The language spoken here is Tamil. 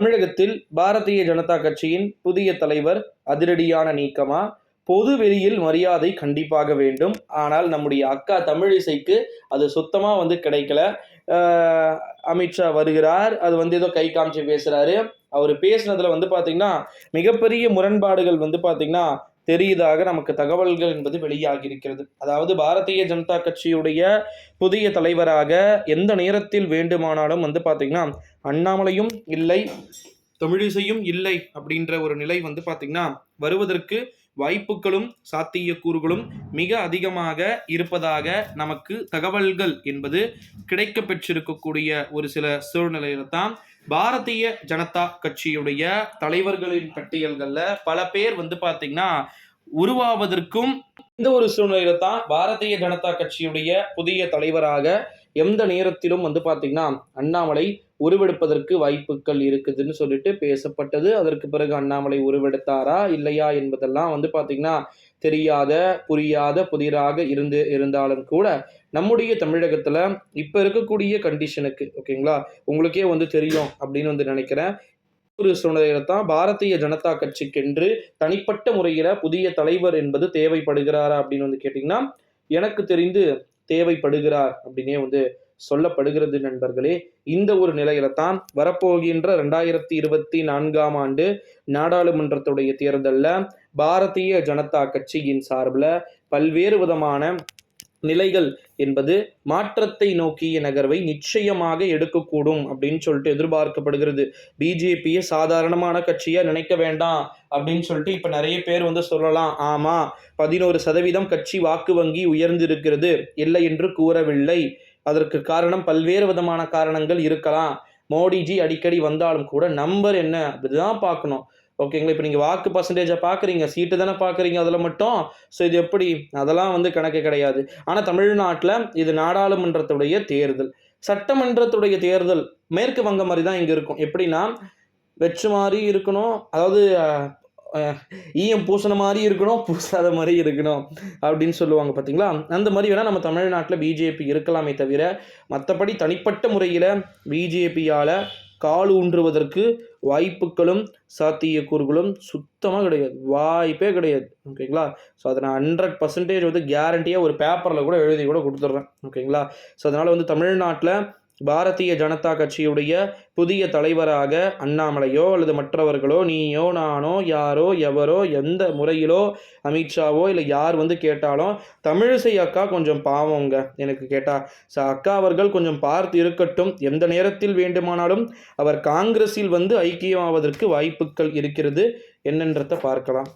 தமிழகத்தில் பாரதிய ஜனதா கட்சியின் புதிய தலைவர் அதிரடியான நீக்கமா? பொது வெளியில் மரியாதை கண்டிப்பாக வேண்டும். ஆனால் நம்முடைய அக்கா தமிழிசைக்கு அது சுத்தமாக வந்து கிடைக்கல. அமித்ஷா வருகிறார். அது வந்து ஏதோ கை காமிச்சு பேசுறாரு. அவர் பேசுனதுல வந்து பார்த்திங்கன்னா மிகப்பெரிய முரண்பாடுகள் வந்து பார்த்திங்கன்னா தெரியுதாக நமக்கு தகவல்கள் என்பது வெளியாகி இருக்கிறது அதாவது பாரதிய ஜனதா கட்சியுடைய புதிய தலைவராக எந்த நேரத்தில் வேண்டுமானாலும் வந்து பார்த்தீங்கன்னா அண்ணாமலையும் இல்லை தமிழிசையும் இல்லை அப்படின்ற ஒரு நிலை வந்து பார்த்திங்கன்னா வருவதற்கு வாய்ப்புகளும் சாத்தியக்கூறுகளும் மிக அதிகமாக இருப்பதாக நமக்கு தகவல்கள் என்பது கிடைக்க பெற்றிருக்கக்கூடிய ஒரு சில சூழ்நிலையில தான் பாரதிய ஜனதா கட்சியுடைய தலைவர்களின் பட்டியல்கள்ல பல பேர் வந்து பாத்தீங்கன்னா உருவாவதற்கும் இந்த ஒரு சூழ்நிலையில தான் பாரதிய ஜனதா கட்சியுடைய புதிய தலைவராக எந்த நேரத்திலும் வந்து பாத்தீங்கன்னா அண்ணாமலை உருவெடுப்பதற்கு வாய்ப்புகள் இருக்குதுன்னு சொல்லிட்டு பேசப்பட்டது. அதற்கு பிறகு அண்ணாமலை உருவெடுத்தாரா இல்லையா என்பதெல்லாம் வந்து பார்த்திங்கன்னா தெரியாத புரியாத புதிராக இருந்து இருந்தாலும் கூட நம்முடைய தமிழகத்தில் இப்போ இருக்கக்கூடிய கண்டிஷனுக்கு ஓகேங்களா உங்களுக்கே வந்து தெரியும் அப்படின்னு வந்து நினைக்கிறேன். ஒரு சூழ்நிலையில தான் பாரதிய ஜனதா கட்சிக்கென்று தனிப்பட்ட முறையில் புதிய தலைவர் என்பது தேவைப்படுகிறாரா அப்படின்னு வந்து கேட்டிங்கன்னா எனக்கு தெரிந்து தேவைப்படுகிறார் அப்படின்னே வந்து சொல்லப்படுகிறது நண்பர்களே இந்த ஒரு நிலையில தான் வரப்போகின்ற ரெண்டாயிரத்தி இருபத்தி நான்காம் ஆண்டு நாடாளுமன்றத்துடைய தேர்தலில் பாரதிய ஜனதா கட்சியின் சார்பில் பல்வேறு விதமான நிலைகள் என்பது மாற்றத்தை நோக்கிய நகர்வை நிச்சயமாக எடுக்கக்கூடும் அப்படின்னு சொல்லிட்டு எதிர்பார்க்கப்படுகிறது. பிஜேபியை சாதாரணமான கட்சியாக நினைக்க வேண்டாம் அப்படின்னு சொல்லிட்டு இப்போ நிறைய பேர் வந்து சொல்லலாம். ஆமாம் பதினோரு சதவீதம் கட்சி வாக்கு வங்கி உயர்ந்திருக்கிறது இல்லை என்று கூறவில்லை. அதற்கு காரணம் பல்வேறு விதமான காரணங்கள் இருக்கலாம். மோடிஜி அடிக்கடி வந்தாலும் கூட நம்பர் என்ன அப்படிதான் பார்க்கணும். ஓகேங்களா இப்போ நீங்கள் வாக்கு பர்சன்டேஜை பார்க்குறீங்க சீட்டு தானே பார்க்குறீங்க அதில் மட்டும். ஸோ இது எப்படி? அதெல்லாம் வந்து கணக்கு கிடையாது. ஆனால் தமிழ்நாட்டில் இது நாடாளுமன்றத்துடைய தேர்தல். சட்டமன்றத்துடைய தேர்தல் மேற்கு வங்க மாதிரி தான் இங்கே இருக்கும். எப்படின்னா வெற்று மாதிரி இருக்கணும். அதாவது ஈயம் பூசின மாதிரி இருக்கணும் பூசாத மாதிரி இருக்கணும் அப்படின்னு சொல்லுவாங்க பார்த்தீங்களா? அந்த மாதிரி வேணால் நம்ம தமிழ்நாட்டில் பிஜேபி இருக்கலாமே தவிர மற்றபடி தனிப்பட்ட முறையில் பிஜேபியால் கால் ஊன்றுவதற்கு வாய்ப்புகளும் சாத்தியக்கூறுகளும் சுத்தமாக கிடையாது. வாய்ப்பே கிடையாது. ஓகேங்களா? ஸோ அதை நான் ஹண்ட்ரட் பர்சன்டேஜ் வந்து கேரண்டியாக ஒரு பேப்பரில் கூட எழுதி கூட கொடுத்துட்றேன் ஓகேங்களா? ஸோ அதனால் வந்து தமிழ்நாட்டில் பாரதிய ஜனதா கட்சியுடைய புதிய தலைவராக அண்ணாமலையோ அல்லது மற்றவர்களோ நீயோ நானோ யாரோ எவரோ எந்த முறையிலோ அமித்ஷாவோ இல்லை யார் வந்து கேட்டாலும் தமிழிசை அக்கா கொஞ்சம் பாவங்க எனக்கு கேட்டா. ஸோ அக்கா அவர்கள் கொஞ்சம் பார்த்து இருக்கட்டும். எந்த நேரத்தில் வேண்டுமானாலும் அவர் காங்கிரஸில் வந்து ஐக்கியமாவதற்கு வாய்ப்புகள் இருக்கிறது என்னன்றதை பார்க்கலாம்.